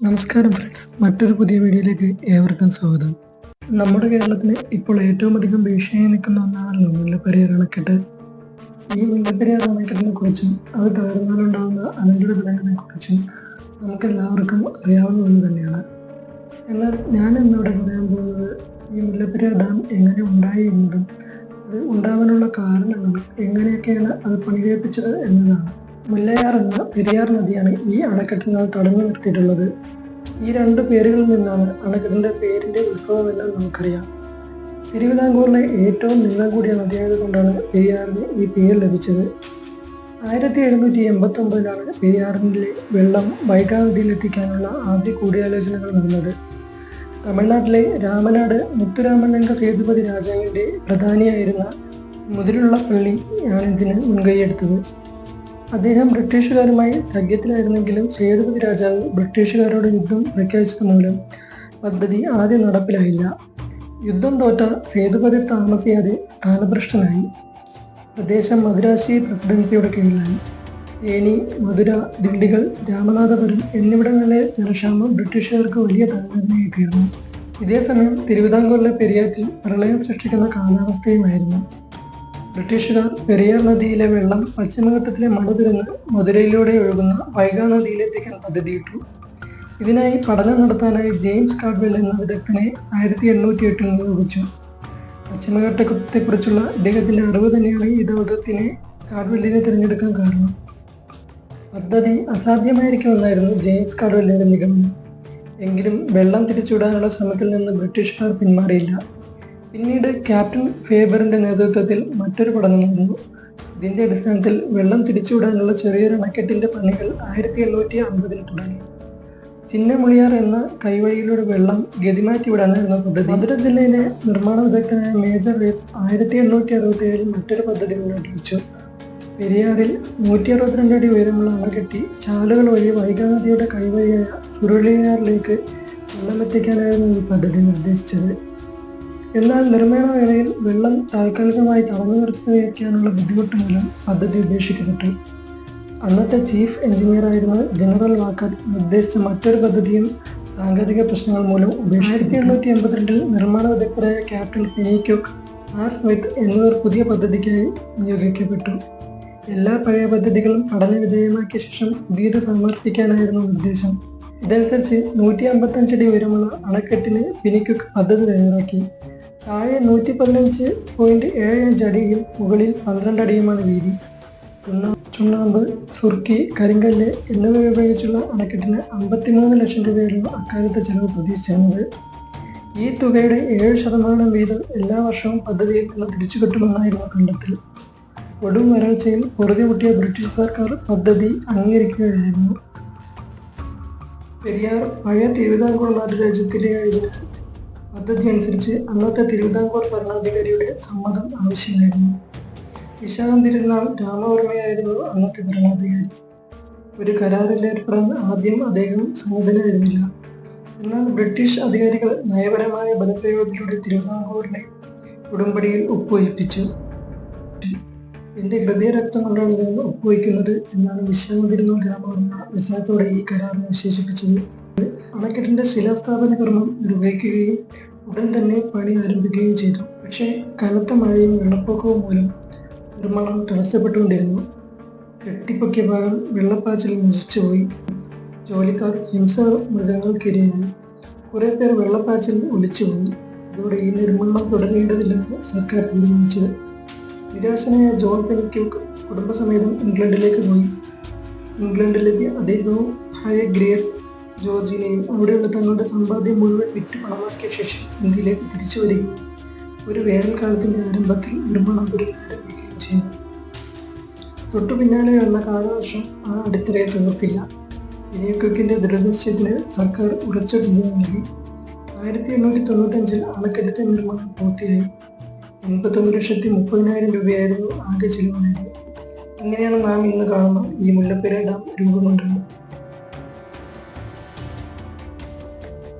നമസ്കാരം ഫ്രണ്ട്സ് മറ്റൊരു പുതിയ വീഡിയോയിലേക്ക് ഏവർക്കും സ്വാഗതം. നമ്മുടെ കേരളത്തിന് ഇപ്പോൾ ഏറ്റവും അധികം ഭീഷണിയായി നിൽക്കുന്ന ഒന്നാണല്ലോ മുല്ലപ്പെരിയാർ അണക്കെട്ട് ഈ മുല്ലപ്പെരിയാർ അണക്കെട്ടിനെ കുറിച്ചും അത് തകർന്നാലുണ്ടാകുന്ന അനന്തര ഫലങ്ങളെ കുറിച്ചും നമുക്ക് എല്ലാവർക്കും അറിയാവുന്ന ഒന്ന് തന്നെയാണ്. എന്നാൽ ഞാൻ ഇന്നിവിടെ പറയാൻ പോകുന്നത് ഈ മുല്ലപ്പെരിയാർ ഡാം എങ്ങനെ ഉണ്ടായി എന്നതും അത് ഉണ്ടാവാനുള്ള കാരണങ്ങളും എങ്ങനെയൊക്കെയാണ് അത് പണികഴിപ്പിച്ചത് എന്നതാണ്. മുല്ലയാർ എന്ന പെരിയാർ നദിയാണ് ഈ അണക്കെട്ടിനാൽ തടഞ്ഞു നിർത്തിയിട്ടുള്ളത്. ഈ രണ്ട് പേരുകളിൽ നിന്നാണ് അണക്കെട്ടിന്റെ പേരിന്റെ ഉത്ഭവമെല്ലാം നമുക്കറിയാം. തിരുവിതാംകൂറിലെ ഏറ്റവും നീളം കൂടിയ നദിയായതുകൊണ്ടാണ് പെരിയാറിന് ഈ പേര് ലഭിച്ചത്. ആയിരത്തി എഴുന്നൂറ്റി എൺപത്തി ഒമ്പതിലാണ് പെരിയാറിലെ വെള്ളം നദിയിൽ ആദ്യ കൂടിയാലോചനകൾ നടന്നത്. തമിഴ്നാട്ടിലെ രാമനാട് മുത്തുരാമലിംഗ സേതുപതി രാജാവിന്റെ പ്രധാനിയായിരുന്ന മുതിരുള്ള പള്ളി ആണ് ഇതിന് മുൻകൈയെടുത്തത്. അദ്ദേഹം ബ്രിട്ടീഷുകാരുമായി സഖ്യത്തിലായിരുന്നെങ്കിലും സേതുപതി രാജാവ് ബ്രിട്ടീഷുകാരോട് യുദ്ധം പ്രഖ്യാപിച്ചത് മൂലം പദ്ധതി ആദ്യം നടപ്പിലായില്ല. യുദ്ധം തോറ്റ സേതുപതി താമസിയാതെ സ്ഥാനഭ്രഷ്ടനായി. പ്രദേശം മദുരാശി പ്രസിഡൻസിയുടെ കീഴിലായി തേനി മധുര ദിണ്ടികൾ രാമനാഥപുരം എന്നിവിടങ്ങളിലെ ജലക്ഷാമം ബ്രിട്ടീഷുകാർക്ക് വലിയ തലവേദനയായി തീർന്നു. ഇതേസമയം തിരുവിതാംകൂറിലെ പെരിയാറ്റിൽ പ്രളയം സൃഷ്ടിക്കുന്ന കാലാവസ്ഥയുമായിരുന്നു. ബ്രിട്ടീഷുകാർ പെരിയാർ നദിയിലെ വെള്ളം പശ്ചിമഘട്ടത്തിലെ മട തുറന്ന് മധുരയിലൂടെ ഒഴുകുന്ന വൈഗാ നദിയിലെത്തിക്കാൻ പദ്ധതിയിട്ടു. ഇതിനായി പഠനം നടത്താനായി ജെയിംസ് കാഡ്വെൽ എന്ന വിദഗ്ധനെ ആയിരത്തി എണ്ണൂറ്റി എട്ടിൽ നിയോഗിച്ചു പശ്ചിമഘട്ടത്തെക്കുറിച്ചുള്ള അദ്ദേഹത്തിന്റെ അറിവ് തന്നെയാണ് ഈ ദൗത്യത്തിനെ കാഡ്വെല്ലിനെ തിരഞ്ഞെടുക്കാൻ കാരണം. പദ്ധതി അസാധ്യമായിരിക്കുമെന്നായിരുന്നു ജെയിംസ് കാഡ്വെല്ലിന്റെ നിഗമനം. എങ്കിലും വെള്ളം തിരിച്ചുവിടാനുള്ള ശ്രമത്തിൽ നിന്ന് ബ്രിട്ടീഷുകാർ പിന്മാറിയില്ല. പിന്നീട് ക്യാപ്റ്റൻ ഫേബറിന്റെ നേതൃത്വത്തിൽ മറ്റൊരു പഠനം നടന്നു. ഇതിന്റെ അടിസ്ഥാനത്തിൽ വെള്ളം തിരിച്ചുവിടാനുള്ള ചെറിയൊരു അണക്കെട്ടിന്റെ പണികൾ ആയിരത്തി എണ്ണൂറ്റി അമ്പതിൽ തുടങ്ങി. ചിന്നമുളിയാർ എന്ന കൈവഴിയിലൂടെ വെള്ളം ഗതിമാറ്റി വിടാനായിരുന്ന പദ്ധതി. മധുര ജില്ലയിലെ നിർമ്മാണ വിദഗ്ധനായ മേജർ വേബ്സ് ആയിരത്തി എണ്ണൂറ്റി അറുപത്തി ഏഴിൽ മറ്റൊരു പദ്ധതി മുന്നോട്ട് വെച്ചു പെരിയാറിൽ നൂറ്റി അറുപത്തിരണ്ട് അടി ഉയരമുള്ള അണക്കെട്ടി ചാലുകൾ വഴി വൈഗാ നദിയുടെ കൈവഴിയായ സുരുളിയാറിലേക്ക് വെള്ളമെത്തിക്കാനായിരുന്നു ഈ പദ്ധതി നിർദ്ദേശിച്ചത്. എന്നാൽ നിർമ്മാണ വേളയിൽ വെള്ളം താൽക്കാലികമായി തടഞ്ഞു നിർത്തിവയ്ക്കാനുള്ള ബുദ്ധിമുട്ട് മൂലം പദ്ധതി ഉപേക്ഷിക്കപ്പെട്ടു. അന്നത്തെ ചീഫ് എഞ്ചിനീയറായിരുന്ന ജനറൽ വാക്കർ നിർദ്ദേശിച്ച മറ്റൊരു പദ്ധതിയും സാങ്കേതിക പ്രശ്നങ്ങൾ മൂലം ഉപേക്ഷിച്ചു എണ്ണൂറ്റി എൺപത്തിരണ്ടിൽ നിർമ്മാണ വിദഗ്ധരായ ക്യാപ്റ്റൻ പെനിക്യോക്ക് ആർ. സ്മിത്ത് എന്നിവർ പുതിയ പദ്ധതിക്കായി നിയോഗിക്കപ്പെട്ടു. എല്ലാ പഴയ പദ്ധതികളും പഠന വിധേയമാക്കിയ ശേഷം പുതിയത് സമർപ്പിക്കാനായിരുന്നു നിർദ്ദേശം ഇതനുസരിച്ച് നൂറ്റി അമ്പത്തഞ്ചടി ഉയരമുള്ള അണക്കെട്ടിന് പിനിക്കുക്ക് പദ്ധതി തയ്യാറാക്കി. താഴെ നൂറ്റി പതിനഞ്ച് പോയിന്റ് ഏഴ് അഞ്ച് അടിയും മുകളിൽ പന്ത്രണ്ട് അടിയുമാണ് വീതി. ചുണ്ണാ ചുണ്ണാമ്പ് സുർക്കി കരിങ്കല്ല് എന്നിവ ഉപയോഗിച്ചുള്ള അണക്കെട്ടിന് അമ്പത്തിമൂന്ന് ലക്ഷം രൂപയുള്ള അക്കാലത്തെ ചെലവ് പ്രതീക്ഷിച്ചിരുന്നത്. ഈ തുകയുടെ ഏഴ് ശതമാനം വീതം എല്ലാ വർഷവും പദ്ധതിയിൽ നിന്ന് തിരിച്ചു കിട്ടുമെന്നായിരുന്നു കണ്ടെത്തൽ. ഒടും വരൾച്ചയിൽ പൊറുതി മുട്ടിയ ബ്രിട്ടീഷ് സർക്കാർ പദ്ധതി അംഗീകരിക്കുകയായിരുന്നു. പെരിയാർ പഴയ തിരുവിതാംകൂർ നാട്ടുരാജ്യത്തിലെ ആയതിനാൽ പദ്ധതി അനുസരിച്ച് അന്നത്തെ തിരുവിതാംകൂർ ഭരണാധികാരിയുടെ സമ്മതം ആവശ്യമായിരുന്നു. വിശാഖം തിരുനാൾ രാമവർമ്മയായിരുന്നു അന്നത്തെ ഭരണാധികാരി. ഒരു കരാറിൽ ഏർപ്പെടാൻ ആദ്യം അദ്ദേഹം സന്നദ്ധനായിരുന്നില്ല എന്നാൽ ബ്രിട്ടീഷ് അധികാരികൾ നയപരമായ ബലപ്രയോഗത്തിലൂടെ തിരുവിതാംകൂറിനെ ഉടമ്പടിയിൽ ഒപ്പുവയ്പ്പിച്ചു. എന്റെ ഹൃദയരക്തം കൊണ്ടാണ് ഞാൻ ഒപ്പുവയ്ക്കുന്നത് എന്നാണ് വിശാഖം തിരുനാൾ രാമവർമ്മ വിസ്മയത്തോടെ ഈ കരാറിനെ വിശേഷിപ്പിച്ചത്. അണക്കെട്ടിന്റെ ശിലാസ്ഥാപന കർമ്മം നിർവഹിക്കുകയും ഉടൻ തന്നെ പണി ആരംഭിക്കുകയും ചെയ്തു. പക്ഷേ കനത്ത മഴയും വെള്ളപ്പൊക്കവും മൂലം നിർമ്മാണം തടസ്സപ്പെട്ടുകൊണ്ടിരുന്നു. കെട്ടിപ്പൊക്കിയ ഭാഗം വെള്ളപ്പാച്ചിൽ നശിച്ചുപോയി ജോലിക്കാർ ഹിംസ മൃഗങ്ങൾക്കിരയായി കുറേ പേർ വെള്ളപ്പാച്ചിൽ ഒലിച്ചുപോയി ഇതോടെ ഈ നിർമ്മാണം തുടരേണ്ടതില്ലെന്ന് സർക്കാർ തീരുമാനിച്ചത് നിരാശനായ ജോൺ പെനിക്യൂക്ക് കുടുംബസമേതം ഇംഗ്ലണ്ടിലേക്ക് പോയി. ഇംഗ്ലണ്ടിലെത്തിയ അദ്ദേഹവും ഹായ ഗ്രേസ് ജോർജിനെയും അവിടെയുള്ള തങ്ങളുടെ സമ്പാദ്യം മുഴുവൻ വിറ്റ് പണമാക്കിയ ശേഷം ഇന്ത്യയിലേക്ക് തിരിച്ചു വരികയും ഒരു വേനൽക്കാലത്തിന്റെ ആരംഭത്തിൽ നിർമ്മാണം പുനരാരംഭിക്കുകയും ചെയ്തു. തൊട്ടു പിന്നാലെ വന്ന കാലവർഷം ആ അടിത്തറയെ തീർത്തില്ല. വിനിയോഗക്കിന്റെ ദൃഢനിശ്ചയത്തിന് സർക്കാർ ഉറച്ച പിന്തുണ നൽകി. ആയിരത്തി എണ്ണൂറ്റി തൊണ്ണൂറ്റഞ്ചിൽ അണക്കെട്ടിന്റെ നിർമ്മാണം പൂർത്തിയായി. എൺപത്തൊന്ന് ലക്ഷത്തി മുപ്പതിനായിരം രൂപയായിരുന്നു ആകെ ചിലവായത്. അങ്ങനെയാണ് നാം ഇന്ന് കാണുന്ന ഈ മുല്ലപ്പെര ഡാം രൂപം കൊണ്ടത്